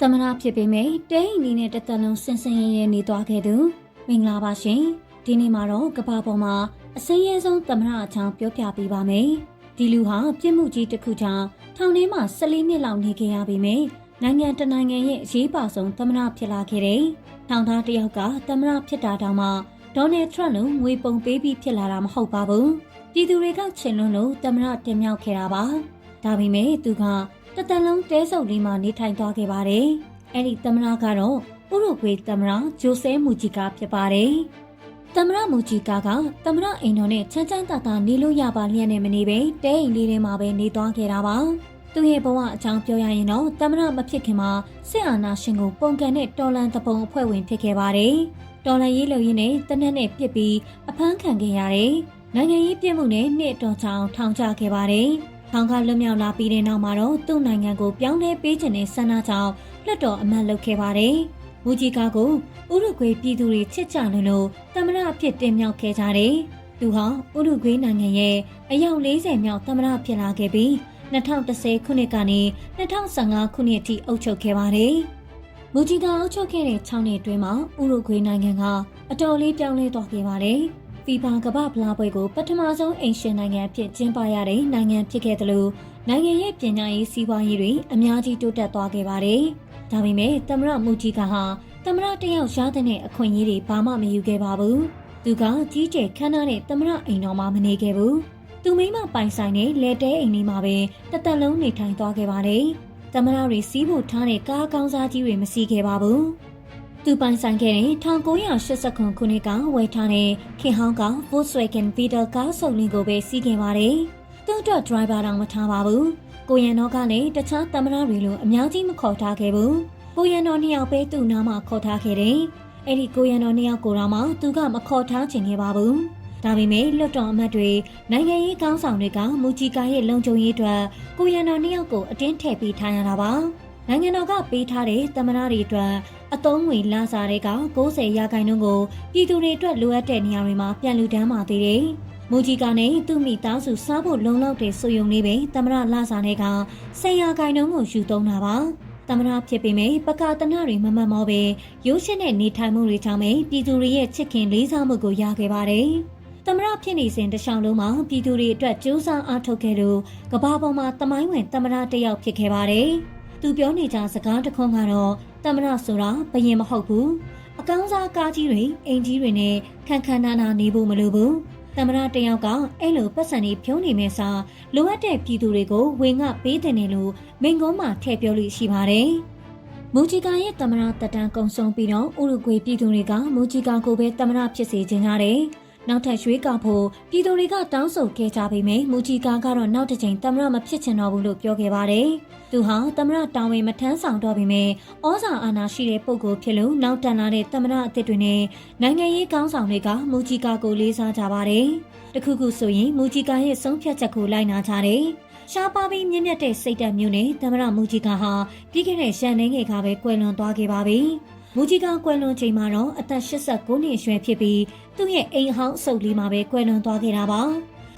သမနာဖြစ်ပေမဲ့တဲအိမ်လေးနဲ့တစ်သက်လုံးဆင်ဆင်ရဲရဲနေသွားခဲ့သူမင်္ဂလာပါရှင်ဒီနေ့မှာတော့ကဘာပေါ်မှာအစင်းရဲဆုံးသမနာအကြောင်းပြောပြပေးပါမယ်ဒီလူဟာပြစ်မှုကြီးတစ်ခုကြောင့်ထောင်ထဲမှာ14နှစ်လောက်နေခဲ့ရပေမဲ့နိုင်ငံတနိုင်ငံရဲ့အရေးပါဆုံးသမနာဖြစ်လာခဲ့တယ်ထောင်သားတစ်ယောက်ကသမနာဖြစ်တာတောင်မှဒေါ်နယ်ထရန့်လိုငွေပုံပေးပြီးဖြစ်လာတာမဟုတ်ပါဘူးပြည်သူတွေကချင်လွန်းလို့သမနာတင်မြောက်ခဲ့တာပါဒါပေမဲ့သူက တသက်လုံးတဲဆုပ်လေးမှာနေထိုင်သွားခဲ့ပါတယ်။အဲ့ဒီသမနာကတော့ဥရုဂွေသမနာဂျိုဆဲမူဂျီကာဖြစ်ပါတယ်။သမနာမူဂျီကာကသမနာအိမ်တော်နဲ့ချမ်းချမ်းသာသာနေလို့ရပါလျက်နဲ့မနေပဲတဲအိမ်လေးထဲမှာပဲနေသွားခဲ့တာပါ။သူ့ရဲ့ဘဝအကြောင်းပြောရရင်တော့သမနာမဖြစ်ခင်မှာစစ်အာဏာရှင်ကိုပုံကန်တဲ့တော်လန်တပုံအဖွဲ့ဝင်ဖြစ်ခဲ့ပါတယ်။တော်လန်ရေးလုံရင်းနဲ့တနက်နဲ့ပြစ်ပြီးအဖမ်းခံခဲ့ရတယ်။နိုင်ငံရေးပြစ်မှုနဲ့နှစ်တော်ချောင်းထောင်ချခဲ့ပါတယ်။ ထောင်ကလွတ်မြောက်လာပြီးတဲ့နောက်မှာတော့သူ့နိုင်ငံကိုပြောင်းလဲပေးခြင်းနဲ့ဆန္ဒကြောင့်လွှတ်တော်အမတ်လုပ်ခဲ့ပါတယ်။မူဂျီကာကိုဥရုဂွေပြည်သူတွေချစ်ကြလို့လို့သမ္မတအဖြစ်တင်မြှောက်ခဲ့ကြတယ်။သူဟာဥရုဂွေနိုင်ငံရဲ့အယောက်40မြောက်သမ္မတဖြစ်လာခဲ့ပြီး2010ခုနှစ်ကနေ2015ခုနှစ်အထိအုပ်ချုပ်ခဲ့ပါတယ်။မူဂျီကာအုပ်ချုပ်ခဲ့တဲ့6နှစ်အတွင်းမှာဥရုဂွေနိုင်ငံကအတော်လေးပြောင်းလဲသွားခဲ့ပါတယ်။ ဖီဖာကမ္ဘာဖလားပွဲကိုပထမဆုံးအိမ်ရှင်နိုင်ငံအဖြစ်ကျင်းပရတဲ့နိုင်ငံဖြစ်ခဲ့တယ်လို့နိုင်ငံရဲ့ပညာရေးစီးပွားရေးတွေအများကြီးတိုးတက်သွားခဲ့ပါတယ်။ဒါပေမဲ့သမရမူကြီးကဟာသမရတယောက်ရတဲ့အခွင့်အရေးတွေဘာမှမယူခဲ့ပါဘူး။သူကကြီးကျယ်ခမ်းနားတဲ့သမရအိမ်တော်မှာမနေခဲ့ဘူး။သူမိမပိုင်ဆိုင်တဲ့လက်တဲအိမ်လေးမှာပဲတသက်လုံးနေထိုင်သွားခဲ့ပါတယ်။သမရတွေစီးဖို့ထားတဲ့ကားကောင်းစားကြီးတွေမစီးခဲ့ပါဘူး။ သူပိုင်ဆိုင်ခဲ့တဲ့1989ခုနှစ်ကဝယ်ထားတဲ့ခင်ဟောင်းက Volkswagen Beetle ကားစုံလင်းကိုပဲစီးခဲ့ပါတယ်။သူ့အတွက် driver တောင်မထားပါဘူး။ကိုရန်တော်ကလည်းတခြားသမ္မတတွေလိုအများကြီးမခေါ်ထားခဲ့ဘူး။ကိုရန်တော်နှစ်ယောက်ပဲသူ့နားမှာခေါ်ထားခဲ့တယ်။အဲ့ဒီကိုရန်တော်နှစ်ယောက်ကိုတော့မှသူကမခေါ်ထားချင်ခဲ့ပါဘူး။ဒါပေမဲ့လွတ်တော်အမတ်တွေနိုင်ငံရေးကောင်းဆောင်တွေကမူဂျီကာရဲ့လုံခြုံရေးအတွက်ကိုရန်တော်နှစ်ယောက်ကိုအတင်းထည့်ပေးထားရတာပါ။နိုင်ငံတော်ကပေးထားတဲ့သမ္မတတွေအတွက် အသုံးငွေလာစားတဲ့က90ရာခိုင်နှုန်းကိုပြည်သူတွေအတွက်လိုအပ်တဲ့နေရာတွေမှာပြန်လူတန်းပါသေးတယ်။မူကြီးကနဲ့သူ့မိသားစုစားဖို့လုံလောက်တဲ့ဆိုယုံလေးပဲသမရလာစားတဲ့က10ရာခိုင်နှုန်းကိုယူသုံးတာပါ။သမရဖြစ်ပေမဲ့ပကာတနတွေမမှတ်မောပဲရိုးရှင်းတဲ့နေထိုင်မှုတွေကြောင့်ပဲပြည်သူတွေရဲ့ချစ်ခင်လေးစားမှုကိုရခဲ့ပါတယ်။သမရဖြစ်နေစဉ်တခြားလုံးမှာပြည်သူတွေအတွက်ကြိုးစားအားထုတ်ခဲ့လို့ကဘာပေါ်မှာတမိုင်းဝင်သမရတစ်ယောက်ဖြစ်ခဲ့ပါတယ်။သူပြောနေကြစကားတစ်ခွန်းကတော့ တမရဆိုတာဘယင်မဟုတ်ဘူးအကောင်းစားကားကြီးတွေအိမ်ကြီးတွေနဲ့ခန့်ခန့်နာနာနေဖို့မလိုဘူးတမရတယောက်ကအဲ့လိုပတ်စံတွေဖြုံးနေမဲ့စာလိုအပ်တဲ့ပြည်သူတွေကိုဝင်ငှပေးတဲ့နယ်လို့မိန်ကုန်းမှာထည့်ပြောလို့ရှိပါတယ်မူဂျီကာရဲ့တမရတက်တန်းကုံဆုံးပြီးတော့ဥရုဂွေပြည်သူတွေကမူဂျီကာကိုပဲတမရဖြစ်စေခြင်းရတယ် နောက်ထပ်ရွေးကောက်ဖို့ပြည်သူတွေကတောင်းဆိုခဲ့ကြပေမယ့်မူဂျီကာကတော့နောက်တစ်ချိန်တမရမဖြစ်ချင်တော့ဘူးလို့ပြောခဲ့ပါတယ်။သူဟာတမရတာဝန်မထမ်းဆောင်တော့ပေမယ့်ဩဇာအာဏာရှိတဲ့ပုဂ္ဂိုလ်ဖြစ်လို့နောက်တန်လာတဲ့တမရအသစ်တွေနဲ့နိုင်ငံရေးကောင်းဆောင်တွေကမူဂျီကာကိုလေးစားကြပါတယ်။တခုခုဆိုရင်မူဂျီကာရဲ့ဆုံးဖြတ်ချက်ကိုလိုက်နာကြတယ်။ရှားပါပြီးမြင့်မြတ်တဲ့စိတ်ဓာတ်မျိုးနဲ့တမရမူဂျီကာဟာပြီးခဲ့တဲ့ရှန်နေငယ်ကပဲကွယ်လွန်သွားခဲ့ပါပြီ။ မူကြီးကကွယ်လွန်ချိန်မှာတော့အသက်89နှစ်အရွယ်ဖြစ်ပြီးသူ့ရဲ့အိမ်ဟောင်းအဆုပ်လေးမှာပဲကွယ်လွန်သွားခဲ့တာပါ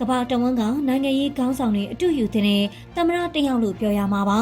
ကမ္ဘာတဝန်းကနိုင်ငံရေးခေါင်းဆောင်တွေအတူယူတဲ့သမရတယောက်လို့ပြောရမှာပါ